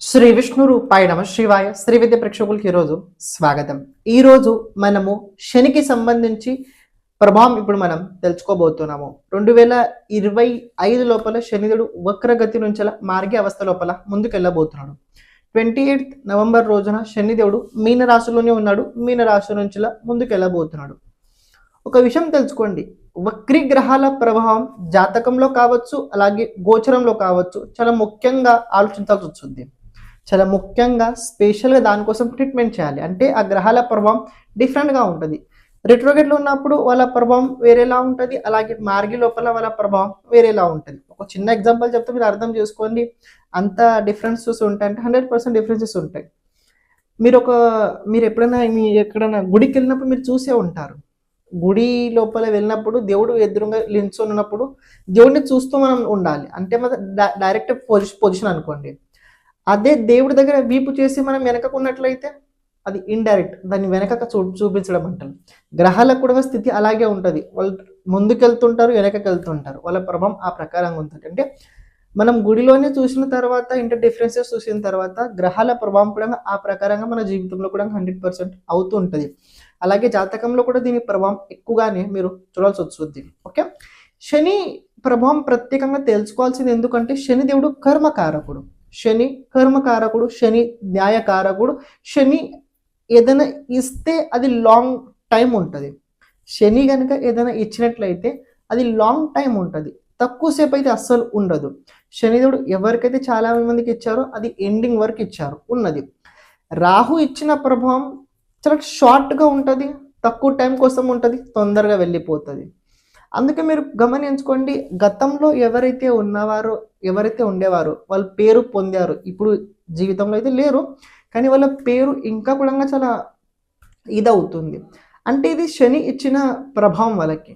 శ్రీ విష్ణు రూపాయ నమ శ్రీవాయ శ్రీ విద్య ప్రేక్షకులకి ఈరోజు స్వాగతం. ఈరోజు మనము శనికి సంబంధించి ప్రభావం ఇప్పుడు మనం తెలుసుకోబోతున్నాము. రెండు వేల ఇరవై ఐదు లోపల శనిదుడు వక్రగతి నుంచి మార్గే అవస్థ లోపల ముందుకెళ్ళబోతున్నాడు. ట్వంటీ ఎయిత్ నవంబర్ రోజున శనిదేవుడు మీనరాశిలోనే ఉన్నాడు. మీనరాశి నుంచి ముందుకెళ్ళబోతున్నాడు. ఒక విషయం తెలుసుకోండి. వక్రీ గ్రహాల ప్రభావం జాతకంలో కావచ్చు అలాగే గోచరంలో కావచ్చు చాలా ముఖ్యంగా ఆలోచించాల్సి వస్తుంది. చాలా ముఖ్యంగా స్పెషల్గా దానికోసం ట్రీట్మెంట్ చేయాలి. అంటే ఆ గ్రహాల ప్రభావం డిఫరెంట్గా ఉంటుంది. రెట్రోగేట్లో ఉన్నప్పుడు వాళ్ళ ప్రభావం వేరేలా ఉంటుంది. అలాగే మార్గి లోపల వాళ్ళ ప్రభావం వేరేలా ఉంటుంది. ఒక చిన్న ఎగ్జాంపుల్ చెప్తే మీరు అర్థం చేసుకోండి. అంత డిఫరెన్సెస్ ఉంటాయి. అంటే హండ్రెడ్ పర్సెంట్ డిఫరెన్సెస్ ఉంటాయి. మీరు ఒక మీరు ఎప్పుడైనా మీ ఎక్కడైనా గుడికి వెళ్ళినప్పుడు మీరు చూసే ఉంటారు. గుడి లోపల వెళ్ళినప్పుడు దేవుడు ఎదురుగా నిల్చొని ఉన్నప్పుడు దేవుడిని చూస్తూ మనం ఉండాలి. అంటే మన డైరెక్ట్ పొజిషన్ పొజిషన్ అనుకోండి. అదే దేవుడి దగ్గర వీపు చేసి మనం వెనకకున్నట్లయితే అది ఇండైరెక్ట్ దాన్ని వెనక చూ చూపించడం అంటారు. గ్రహాలకు కూడా స్థితి అలాగే ఉంటుంది. వాళ్ళు ముందుకెళ్తుంటారు వెనకకి వెళ్తుంటారు వాళ్ళ ప్రభావం ఆ ప్రకారంగా ఉంటుంది. అంటే మనం గుడిలోనే చూసిన తర్వాత ఇంటర్ డిఫరెన్సెస్ చూసిన తర్వాత గ్రహాల ప్రభావం కూడా ఆ ప్రకారంగా మన జీవితంలో కూడా హండ్రెడ్ పర్సెంట్ అవుతూ ఉంటుంది అలాగే జాతకంలో కూడా దీని ప్రభావం ఎక్కువగానే మీరు చూడాల్సి వస్తుంది. ఓకే? శని ప్రభావం ప్రత్యేకంగా తెలుసుకోవాల్సింది ఎందుకంటే శని దేవుడు కర్మకారకుడు. శని కర్మకారకుడు శని న్యాయకారకుడు శని ఏదైనా ఇస్తే అది లాంగ్ టైం ఉంటుంది శని కనుక ఏదైనా ఇచ్చినట్లయితే అది లాంగ్ టైం ఉంటుంది తక్కువసేపు అయితే అస్సలు ఉండదు శనిదేవుడు ఎవరికైతే చాలా మందికి ఇచ్చారో అది ఎండింగ్ వరకు ఇచ్చారు ఉన్నది రాహు ఇచ్చిన ప్రభావం చాలా షార్ట్గా ఉంటుంది తక్కువ టైం కోసం ఉంటుంది తొందరగా వెళ్ళిపోతుంది అందుకే మీరు గమనించుకోండి గతంలో ఎవరైతే ఉన్నవారో ఎవరైతే ఉండేవారో వాళ్ళ పేరు పొందారు. ఇప్పుడు జీవితంలో అయితే లేరు కానీ వాళ్ళ పేరు ఇంకా కూడా చాలా ఇదవుతుంది. అంటే ఇది శని ఇచ్చిన ప్రభావం వాళ్ళకి.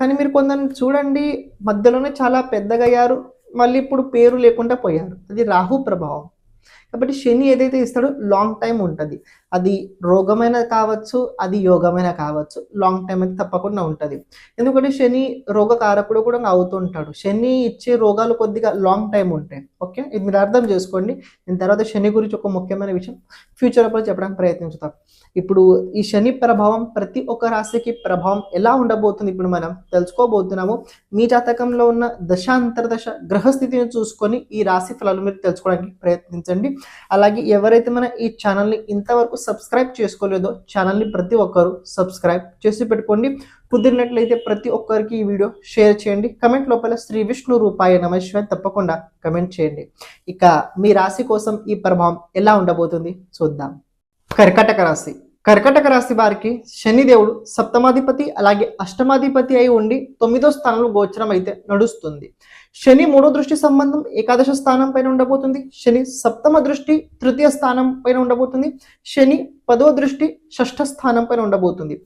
కానీ మీరు కొందరిని చూడండి మధ్యలోనే చాలా పెద్దగా అయ్యారు మళ్ళీ ఇప్పుడు పేరు లేకుండా పోయారు. అది రాహు ప్రభావం. కాబట్టి శని ఏదైతే ఇస్తాడో లాంగ్ టైం ఉంటుంది. అది రోగమైన కావచ్చు అది యోగమైన కావచ్చు లాంగ్ టైం అయితే తప్పకుండా ఉంటుంది. ఎందుకంటే శని రోగకారకుడు కూడా అవుతుంటాడు శని ఇచ్చే రోగాలు కొద్దిగా లాంగ్ టైం ఉంటాయి. ఓకే ఇది మీరు అర్థం చేసుకోండి. నేను తర్వాత శని గురించి ఒక ముఖ్యమైన విషయం ఫ్యూచర్ అప్పుడు చెప్పడానికి ప్రయత్నించుతాం. ఇప్పుడు ఈ శని ప్రభావం ప్రతి ఒక్క రాశికి ప్రభావం ఎలా ఉండబోతుంది? ఇప్పుడు మనం తెలుసుకోబోతున్నాము. మీ జాతకంలో ఉన్న దశాంతర్దశ గ్రహస్థితిని చూసుకొని ఈ రాశి ఫలాలు మీరు తెలుసుకోవడానికి ప్రయత్నించండి. అలాగే ఎవరైతే మన ఈ ఛానల్ని ఇంతవరకు సబ్స్క్రైబ్ చేసుకోలేదో ఛానల్ని ప్రతి ఒక్కరు సబ్స్క్రైబ్ చేసి పెట్టుకోండి. కుదిరినట్లయితే ప్రతి ఒక్కరికి ఈ వీడియో షేర్ చేయండి. కమెంట్ లోపల శ్రీ విష్ణు రూపాయ నమశివాయ తప్పకుండా కమెంట్ చేయండి. ఇక మీ రాశి కోసం ఈ ప్రభావం ఎలా ఉండబోతుంది? చూద్దాం. కర్కటక రాశి. కర్కటక రాశి వారికి శనిదేవుడు సప్తమాధిపతి అలాగే అష్టమాధిపతి అయి ఉండి తొమ్మిదో స్థానంలో గోచరం అయితే నడుస్తుంది. శని మూడో దృష్టి సంబంధం ఏకాదశ స్థానం పైన ఉండబోతుంది. శని సప్తమ దృష్టి తృతీయ స్థానం పైన ఉండబోతుంది. శని పదో దృష్టి షష్ఠ స్థానం పైన ఉండబోతుంది.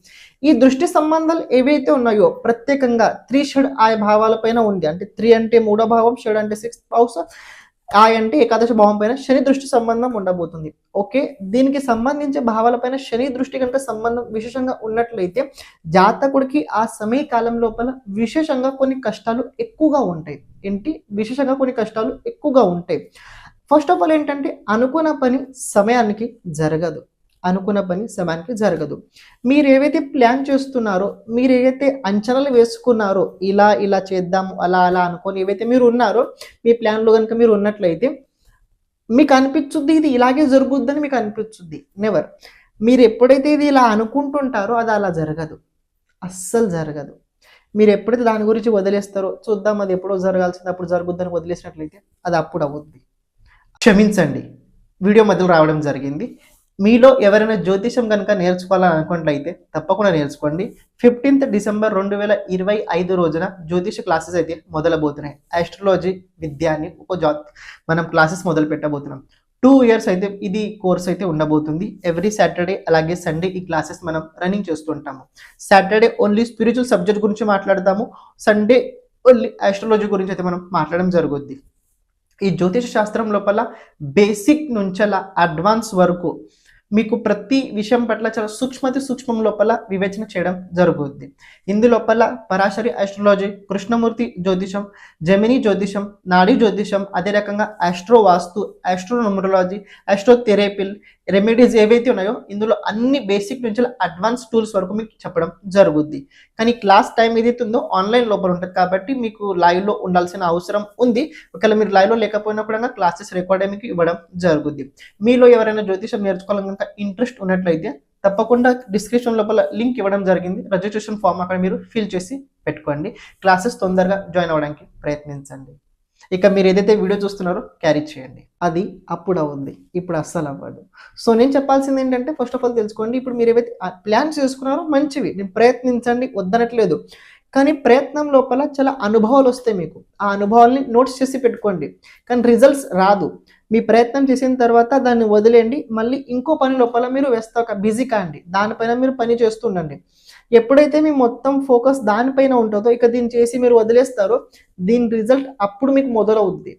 ఈ దృష్టి సంబంధాలు ఏవైతే ఉన్నాయో ప్రత్యేకంగా త్రీ షడ్ ఆయా భావాలపైన ఉంది. అంటే త్రీ అంటే మూడో భావం షడ్ అంటే సిక్స్త్ హౌస్ ఆ అంటే ఏకాదశ భావం పైన శని దృష్టి సంబంధం ఉండబోతుంది. ఓకే? దీనికి సంబంధించి భావాలపైన శని దృష్టి కనుక సంబంధం విశేషంగా ఉన్నట్లయితే జాతకుడికి ఆ సమయ కాలం లోపల విశేషంగా కొన్ని కష్టాలు ఎక్కువగా ఉంటాయి. ఏంటి? విశేషంగా కొన్ని కష్టాలు ఎక్కువగా ఉంటాయి. ఫస్ట్ ఆఫ్ ఆల్ ఏంటంటే అనుకున్న పని సమయానికి జరగదు. అనుకున్న పని సమయానికి జరగదు. మీరు ఏవైతే ప్లాన్ చేస్తున్నారో మీరు ఏవైతే అంచనాలు వేసుకున్నారో ఇలా ఇలా చేద్దాం అలా అలా అనుకొని ఏవైతే మీరు ఉన్నారో మీ ప్లాన్లో కనుక మీరు ఉన్నట్లయితే మీకు అనిపించుద్ది ఇది ఇలాగే జరుగుద్దని మీకు అనిపించుద్ది నెవర్ మీరు ఎప్పుడైతే ఇది ఇలా అనుకుంటుంటారో అది అలా జరగదు. అస్సలు జరగదు. మీరు ఎప్పుడైతే దాని గురించి వదిలేస్తారో చూద్దాం అది ఎప్పుడో జరగాల్సింది అప్పుడు జరుగుద్దని వదిలేసినట్లయితే అది అప్పుడు అవుద్ది. క్షమించండి. వీడియో మధ్యలో రావడం జరిగింది. మీలో ఎవరైనా జ్యోతిషం కనుక నేర్చుకోవాలని అనుకున్నట్లయితే తప్పకుండా నేర్చుకోండి. ఫిఫ్టీన్త్ డిసెంబర్ రెండు వేల ఇరవై ఐదు రోజున జ్యోతిష క్లాసెస్ అయితే మొదలబోతున్నాయి. ఆస్ట్రాలజీ విద్యాన్ని ఒక జా మనం క్లాసెస్ మొదలు పెట్టబోతున్నాం. టూ ఇయర్స్ అయితే ఇది కోర్స్ అయితే ఉండబోతుంది. ఎవ్రీ సాటర్డే అలాగే సండే ఈ క్లాసెస్ మనం రన్నింగ్ చేస్తుంటాము సాటర్డే ఓన్లీ స్పిరిచువల్ సబ్జెక్ట్ గురించి మాట్లాడతాము. సండే ఓన్లీ ఆస్ట్రాలజీ గురించి అయితే మనం మాట్లాడడం జరుగుద్ది. ఈ జ్యోతిష శాస్త్రం లోపల బేసిక్ నుంచి అలా అడ్వాన్స్ వరకు మీకు ప్రతి విషయం పట్ల చాలా సూక్ష్మతి సూక్ష్మం లోపల వివేచన చేయడం జరుగుద్ది. ఇందు లోపల పరాశరి ఆస్ట్రాలజీ కృష్ణమూర్తి జ్యోతిషం జమిని జ్యోతిషం నాడీ జ్యోతిషం అదే రకంగా ఆస్ట్రో వాస్తు ఆస్ట్రోనమరాలజీ ఆస్ట్రో థెరపిల్ రెమెడీస్ ఏవైతే ఉన్నాయో ఇందులో అన్ని బేసిక్ నుంచి అడ్వాన్స్ టూల్స్ వరకు మీకు చెప్పడం జరుగుద్ది. కానీ క్లాస్ టైం ఏదైతే ఉందో ఆన్లైన్ లోపల ఉంటుంది కాబట్టి మీకు లైవ్లో ఉండాల్సిన అవసరం ఉంది. ఒకవేళ మీరు లైవ్లో లేకపోయినప్పుడు క్లాసెస్ రికార్డ్ మీకు ఇవ్వడం జరుగుద్ది. మీలో ఎవరైనా జ్యోతిషం నేర్చుకోవాలని కనుక ఇంట్రెస్ట్ ఉన్నట్లయితే తప్పకుండా డిస్క్రిప్షన్ లోపల లింక్ ఇవ్వడం జరిగింది. రిజిస్ట్రేషన్ ఫామ్ అక్కడ మీరు ఫిల్ చేసి పెట్టుకోండి. క్లాసెస్ తొందరగా జాయిన్ అవ్వడానికి ప్రయత్నించండి. ఇక మీరు ఏదైతే వీడియో చూస్తున్నారో క్యారీ చేయండి. అది అప్పుడు అవ్వద్ది ఇప్పుడు అస్సలు అవ్వదు. సో నేను చెప్పాల్సింది ఏంటంటే ఫస్ట్ ఆఫ్ ఆల్ తెలుసుకోండి. ఇప్పుడు మీరు ఏవైతే ప్లాన్స్ చేసుకున్నారో మంచివి. నేను ప్రయత్నించండి వద్దనట్లేదు. కానీ ప్రయత్నం లోపల చాలా అనుభవాలు వస్తాయి మీకు. ఆ అనుభవాల్ని నోట్స్ చేసి పెట్టుకోండి. కానీ రిజల్ట్స్ రాదు. మీ ప్రయత్నం చేసిన తర్వాత దాన్ని వదిలేయండి. మళ్ళీ ఇంకో పని లోపల మీరు వేస్తా ఒక బిజీ కాండి దానిపైన మీరు పని చేస్తుండండి ఎప్పుడైతే మీ మొత్తం ఫోకస్ దానిపైన ఉంటుందో ఇక దీన్ని చేసి మీరు వదిలేస్తారో దీని రిజల్ట్ అప్పుడు మీకు మొదలవుద్ది.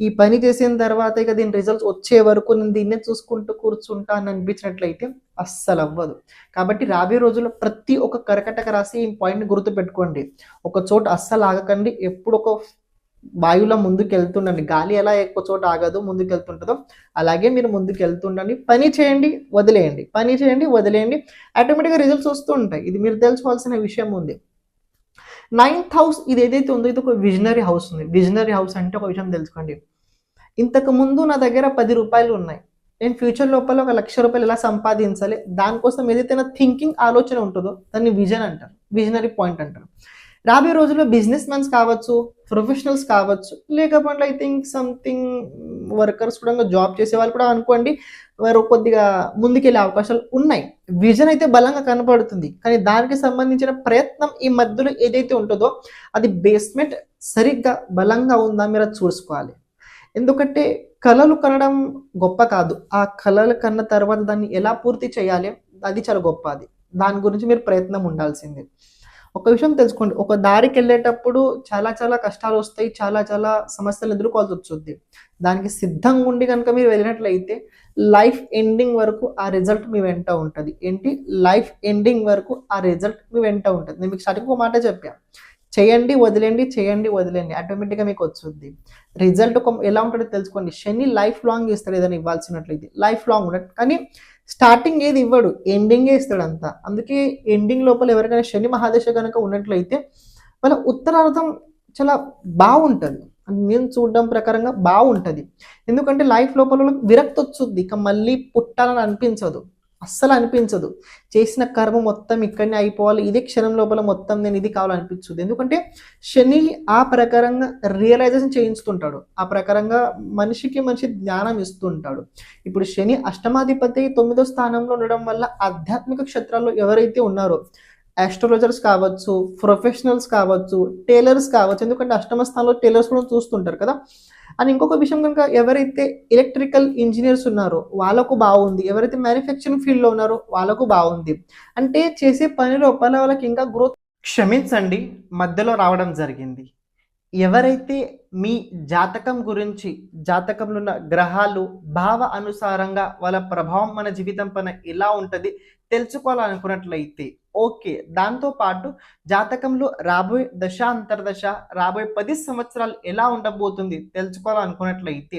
ఈ పని చేసిన తర్వాత ఇక దీని రిజల్ట్స్ వచ్చే వరకు నేను దీన్నే చూసుకుంటూ కూర్చుంటా అని అనిపించినట్లయితే అస్సలు అవ్వదు కాబట్టి రాబోయే రోజుల్లో ప్రతి ఒక్క కరకటక రాసి ఈ పాయింట్ని గుర్తుపెట్టుకోండి. ఒక చోట అస్సలు ఆగకండి. ఎప్పుడు ఒక వాయువులో ముందుకు వెళ్తుండండి గాలి ఎలా ఎక్కువ చోట ఆగదు ముందుకు వెళ్తుంటుందో అలాగే మీరు ముందుకు వెళ్తుండండి పని చేయండి వదిలేయండి. పని చేయండి వదిలేయండి. ఆటోమేటిక్గా రిజల్ట్స్ వస్తూ ఉంటాయి. ఇది మీరు తెలుసుకోవాల్సిన విషయం ఉంది. నైన్త్ హౌస్ ఇది ఏదైతే ఉందో ఇది ఒక విజనరీ హౌస్ ఉంది. విజనరీ హౌస్ అంటే ఒక విషయం తెలుసుకోండి. ఇంతకు ముందు నా దగ్గర పది రూపాయలు ఉన్నాయి. నేను ఫ్యూచర్ లోపల ఒక లక్ష రూపాయలు ఎలా సంపాదించాలి? దానికోసం ఏదైతే నా థింకింగ్ ఆలోచన ఉంటుందో దాన్ని విజన్ అంటారు. విజనరీ పాయింట్ అంటారు. రాబోయే రోజుల్లో బిజినెస్ మెన్స్ కావచ్చు ప్రొఫెషనల్స్ కావచ్చు లేకపోతే ఐ థింక్ సంథింగ్ వర్కర్స్ కూడా జాబ్ చేసే వాళ్ళు కూడా అనుకోండి వారు కొద్దిగా ముందుకెళ్ళే అవకాశాలు ఉన్నాయి. విజన్ అయితే బలంగా కనపడుతుంది. కానీ దానికి సంబంధించిన ప్రయత్నం ఈ మధ్యలో ఏదైతే ఉంటుందో అది బేస్మెంట్ సరిగ్గా బలంగా ఉందా మీరు అది చూసుకోవాలి. ఎందుకంటే కళలు కనడం గొప్ప కాదు. ఆ కళలు కన్న తర్వాత దాన్ని ఎలా పూర్తి చేయాలి అది చాలా గొప్ప అది దాని గురించి మీరు ప్రయత్నం ఉండాల్సిందే. ఒక విషయం తెలుసుకోండి. ఒక దారికి వెళ్ళేటప్పుడు చాలా చాలా కష్టాలు వస్తాయి చాలా చాలా సమస్యలు ఎదుర్కోవాల్సి వస్తుంది. దానికి సిద్ధంగా ఉండి కనుక మీరు వెళ్ళినట్లయితే లైఫ్ ఎండింగ్ వరకు ఆ రిజల్ట్ మీ వెంట ఉంటుంది. ఏంటి? లైఫ్ ఎండింగ్ వరకు ఆ రిజల్ట్ మీ వెంట ఉంటుంది. నేను మీకు స్టార్టింగ్ ఒక మాట చెప్పాను చేయండి వదిలేండి చేయండి వదిలేండి. ఆటోమేటిక్గా మీకు వస్తుంది. రిజల్ట్ ఒక ఎలా ఉంటుందో తెలుసుకోండి. శని లైఫ్ లాంగ్ ఇస్తాడు ఏదైనా ఇవ్వాల్సినట్లయితే. లైఫ్ లాంగ్ ఉండదు. కానీ స్టార్టింగ్ ఏది ఇవ్వడు ఎండింగే ఇస్తాడు అంతా. అందుకే ఎండింగ్ లోపల ఎవరికైనా శని మహాదశ కనుక ఉన్నట్లయితే వాళ్ళ ఉత్తరార్థం చాలా బాగుంటుంది. నేను చూడడం ప్రకారంగా బాగుంటుంది. ఎందుకంటే లైఫ్ లోపల వాళ్ళకి విరక్తి వచ్చుద్ది ఇక మళ్ళీ పుట్టాలని అనిపించదు. అస్సలు అనిపించదు చేసిన కర్మ మొత్తం ఇక్కడనే అయిపోవాలి. ఇదే క్షణం లోపల మొత్తం నేను ఇది కావాలనిపించదు. ఎందుకంటే శని ఆ ప్రకారంగా రియలైజేషన్ చేయించుతుంటాడు. ఆ ప్రకారంగా మనిషికి మనిషి జ్ఞానం ఇస్తుంటాడు. ఇప్పుడు శని అష్టమాధిపతి తొమ్మిదో స్థానంలో ఉండడం వల్ల ఆధ్యాత్మిక క్షేత్రాల్లో ఎవరైతే ఉన్నారో ఆస్ట్రాలజర్స్ కావచ్చు ప్రొఫెషనల్స్ కావచ్చు టైలర్స్ కావచ్చు ఎందుకంటే అష్టమ స్థానంలో టైలర్స్ కూడా చూస్తుంటారు కదా. అని ఇంకొక విషయం కనుక ఎవరైతే ఎలక్ట్రికల్ ఇంజనీర్స్ ఉన్నారో వాళ్ళకు బాగుంది. ఎవరైతే మ్యానుఫ్యాక్చరింగ్ ఫీల్డ్లో ఉన్నారో వాళ్ళకు బాగుంది. అంటే చేసే పని వాళ్ళకి ఇంకా గ్రోత్ క్షమించండి మధ్యలో రావడం జరిగింది. ఎవరైతే మీ జాతకం గురించి జాతకంలో ఉన్న గ్రహాలు భావ అనుసారంగా వాళ్ళ ప్రభావం మన జీవితం పైన ఎలా ఉంటుంది తెలుసుకోవాలనుకున్నట్లయితే ఓకే. దాంతో పాటు జాతకంలో రాబోయే దశ అంతర్దశ రాబోయే పది సంవత్సరాలు ఎలా ఉండబోతుంది తెలుసుకోవాలనుకున్నట్లయితే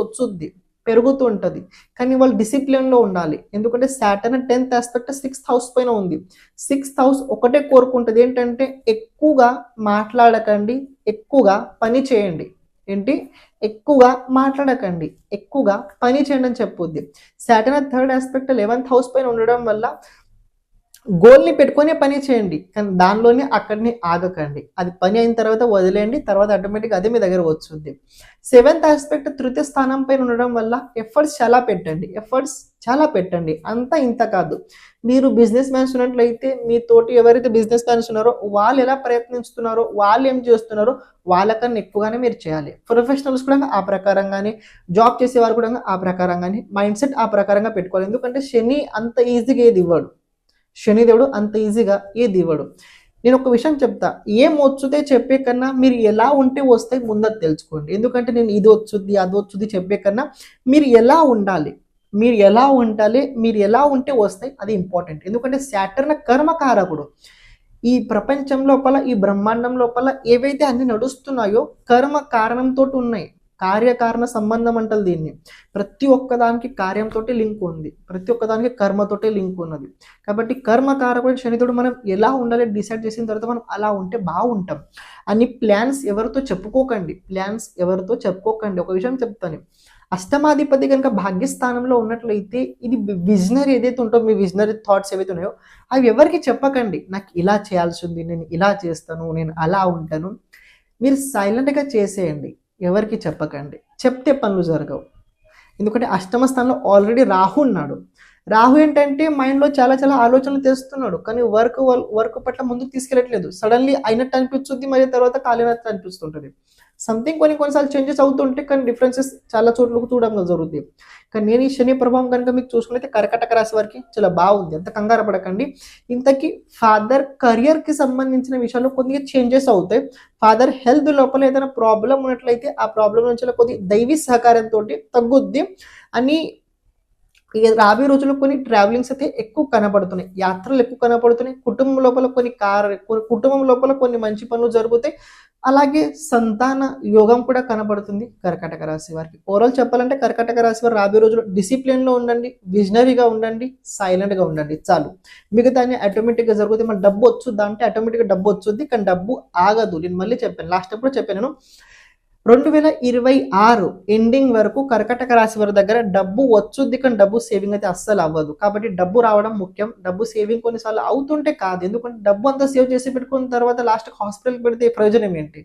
వచ్చుద్ది పెరుగుతూ ఉంటుంది కానీ వాళ్ళు డిసిప్లిన్లో ఉండాలి. ఎందుకంటే Saturn tenth aspect sixth house పైన ఉంది. సిక్స్త్ హౌస్ ఒకటే కోరుకుంటుంది. ఏంటంటే ఎక్కువగా మాట్లాడకండి ఎక్కువగా పని చేయండి. ఏంటి? ఎక్కువగా మాట్లాడకండి ఎక్కువగా పని చేయండి అని చెప్పుద్ది. Saturn third aspect eleventh house పైన ఉండడం వల్ల గోల్ని పెట్టుకునే పని చేయండి కానీ దానిలోనే అక్కడిని ఆగకండి. అది పని అయిన తర్వాత వదిలేయండి తర్వాత ఆటోమేటిక్గా అదే మీ దగ్గర వస్తుంది. సెవెంత్ ఆస్పెక్ట్ తృతీయ స్థానం పైన ఉండడం వల్ల ఎఫర్ట్స్ చాలా పెట్టండి. ఎఫర్ట్స్ చాలా పెట్టండి. అంతా ఇంత కాదు. మీరు బిజినెస్ మ్యాన్స్ ఉన్నట్లయితే మీ తోటి ఎవరైతే బిజినెస్ మ్యాన్స్ ఉన్నారో వాళ్ళు ఎలా ప్రయత్నిస్తున్నారో వాళ్ళు ఏం చేస్తున్నారో వాళ్ళకన్నా ఎక్కువగానే మీరు చేయాలి. ప్రొఫెషనల్స్ కూడా ఆ ప్రకారంగానే జాబ్ చేసేవారు కూడా ఆ ప్రకారంగానే మైండ్ సెట్ ఆ ప్రకారంగా పెట్టుకోవాలి. ఎందుకంటే శని అంత ఈజీగా ఏది ఇవ్వడు. శనిదేవుడు అంత ఈజీగా ఏది ఇవ్వడు. నేను ఒక విషయం చెప్తా. ఏం వచ్చుతే చెప్పే కన్నా మీరు ఎలా ఉంటే వస్తే ముందర తెలుసుకోండి. ఎందుకంటే నేను ఇది వచ్చుద్ది అది వచ్చుద్ది చెప్పే కన్నా మీరు ఎలా ఉండాలి మీరు ఎలా ఉండాలి మీరు ఎలా ఉంటే వస్తాయి అది ఇంపార్టెంట్ ఎందుకంటే శాటర్న కర్మకారకుడు. ఈ ప్రపంచం లోపల ఈ బ్రహ్మాండం లోపల ఏవైతే అన్ని నడుస్తున్నాయో కర్మ కారణంతో ఉన్నాయి. కార్యకారణ సంబంధం అంటారు దీన్ని. ప్రతి ఒక్కదానికి కార్యంతో లింక్ ఉంది. ప్రతి ఒక్కదానికి కర్మతోటే లింక్ ఉన్నది. కాబట్టి కర్మకారకుడు శనితుడు మనం ఎలా ఉండాలి డిసైడ్ చేసిన తర్వాత మనం అలా ఉంటే బాగుంటాం. అని ప్లాన్స్ ఎవరితో చెప్పుకోకండి. ప్లాన్స్ ఎవరితో చెప్పుకోకండి. ఒక విషయం చెప్తాను. అష్టమాధిపతి కనుక భాగ్యస్థానంలో ఉన్నట్లయితే ఇది విజనరీ ఏదైతే ఉంటో మీ విజనరీ థాట్స్ ఏవైతే ఉన్నాయో అవి ఎవరికి చెప్పకండి. నాకు ఇలా చేయాల్సి ఉంది నేను ఇలా చేస్తాను నేను అలా ఉంటాను. మీరు సైలెంట్గా చేసేయండి. ఎవరికి చెప్పకండి. చెప్తే పనులు జరగవు. ఎందుకంటే అష్టమ స్థానంలో ఆల్రెడీ రాహు ఉన్నాడు. రాహు ఏంటంటే మైండ్లో చాలా చాలా ఆలోచనలు తెస్తున్నాడు. కానీ వర్క్ వర్క్ పట్ల ముందుకు తీసుకెళ్ళట్లేదు. సడన్లీ అయినట్టు అనిపిస్తుంది మరియు తర్వాత కాలినట్టు అనిపిస్తుంటుంది. సంథింగ్ కొన్ని కొన్నిసార్లు చేంజెస్ అవుతుంటే కానీ డిఫరెన్సెస్ చాలా చోట్ల చూడడం జరుగుతుంది కానీ నేను ఈ శని ప్రభావం కనుక మీకు చూసుకున్నైతే కర్కటక రాశి వారికి చాలా బాగుంది. ఎంత కంగారు పడకండి. ఇంతకీ ఫాదర్ కెరియర్కి సంబంధించిన విషయాల్లో కొద్దిగా చేంజెస్ అవుతాయి. ఫాదర్ హెల్త్ లోపల ఏదైనా ప్రాబ్లం ఉన్నట్లయితే ఆ ప్రాబ్లం నుంచి కొద్ది దైవీ సహకారంతో తగ్గుద్ది. అని రాబోయే రోజుల్లో కొన్ని ట్రావెలింగ్స్ అయితే ఎక్కువ కనబడుతున్నాయి. యాత్రలు ఎక్కువ కనబడుతున్నాయి. కుటుంబం లోపల కొన్ని కార్ కుటుంబం లోపల కొన్ని మంచి పనులు జరుగుతాయి. అలాగే సంతాన యోగం కూడా కనబడుతుంది కర్కటక రాశి వారికి. ఓవరాల్ చెప్పాలంటే కర్కటక రాశి వారు రాబోయే రోజుల్లో డిసిప్లిన్లో ఉండండి విజనరీగా ఉండండి సైలెంట్గా ఉండండి. చాలు. మిగతా ఆటోమేటిక్గా జరుగుతుంది మన డబ్బు వచ్చుద్దా అంటే ఆటోమేటిక్గా డబ్బు వచ్చుద్ది. కానీ డబ్బు ఆగదు. నేను మళ్ళీ చెప్పాను. లాస్ట్ అప్పుడు చెప్పాను రెండు వేల ఇరవై ఆరు ఎండింగ్ వరకు కర్కటక రాశి వారి దగ్గర డబ్బు వచ్చుద్ది కానీ డబ్బు సేవింగ్ అయితే అస్సలు అవ్వదు. కాబట్టి డబ్బు రావడం ముఖ్యం. డబ్బు సేవింగ్ కొన్నిసార్లు అవుతుంటే కాదు. ఎందుకంటే డబ్బు అంతా సేవ్ చేసి పెట్టుకున్న తర్వాత లాస్ట్కి హాస్పిటల్కి పెడితే ప్రయోజనం ఏంటి?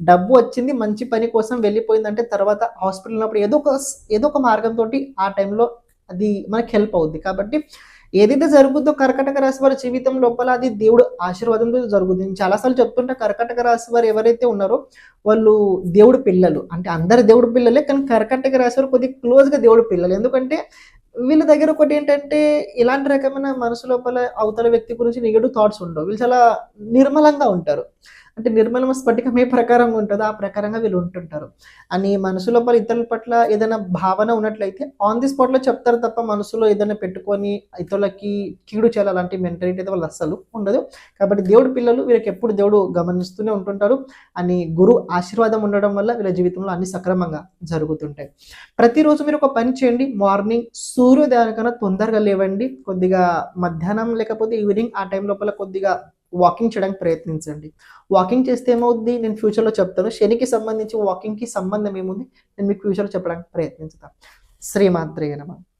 డబ్బు వచ్చింది మంచి పని కోసం వెళ్ళిపోయిందంటే తర్వాత హాస్పిటల్ ఉన్నప్పుడు ఏదో ఒక ఏదో ఒక మార్గంతో ఆ టైంలో అది మనకి హెల్ప్ అవుద్ది. కాబట్టి ఏదైతే జరుగుతుందో కర్కటక రాశి వారి జీవితం లోపల అది దేవుడు ఆశీర్వాదంతో జరుగుతుంది. నేను చాలాసార్లు చెప్తుంటే కర్కటక రాశి వారు ఎవరైతే ఉన్నారో వాళ్ళు దేవుడు పిల్లలు. అంటే అందరు దేవుడు పిల్లలే కానీ కర్కటక రాశి వారు కొద్దిగా క్లోజ్గా దేవుడు పిల్లలు. ఎందుకంటే వీళ్ళ దగ్గర ఒకటి ఏంటంటే ఇలాంటి రకమైన మనసు లోపల అవతల వ్యక్తి గురించి నెగటివ్ థాట్స్ ఉండవు. వీళ్ళు చాలా నిర్మలంగా ఉంటారు. అంటే నిర్మలమ స్ఫటికమే ప్రకారంగా ఉంటుందో ఆ ప్రకారంగా వీళ్ళు ఉంటుంటారు. అని మనసు లోపల ఇతరుల పట్ల ఏదైనా భావన ఉన్నట్లయితే ఆన్ ది స్పాట్లో చెప్తారు తప్ప మనసులో ఏదైనా పెట్టుకొని ఇతరులకి కీడు చేయాలి అలాంటి మెంటాలిటీ అయితే వాళ్ళు అస్సలు ఉండదు. కాబట్టి దేవుడు పిల్లలు వీళ్ళకి ఎప్పుడు దేవుడు గమనిస్తూనే ఉంటుంటారు. అని గురు ఆశీర్వాదం ఉండడం వల్ల వీళ్ళ జీవితంలో అన్ని సక్రమంగా జరుగుతుంటాయి. ప్రతిరోజు మీరు ఒక పని చేయండి. మార్నింగ్ సూర్యోదయానికన్నా తొందరగా లేవండి. కొద్దిగా మధ్యాహ్నం లేకపోతే ఈవినింగ్ ఆ టైం లోపల కొద్దిగా వాకింగ్ చేయడానికి ప్రయత్నించండి. వాకింగ్ చేస్తే ఏమవుద్ది? నేను ఫ్యూచర్లో చెప్తాను. శనికి సంబంధించి వాకింగ్కి సంబంధం ఏముంది? నేను మీకు ఫ్యూచర్లో చెప్పడానికి ప్రయత్నించుతాను శ్రీమాత్రేయ నమ.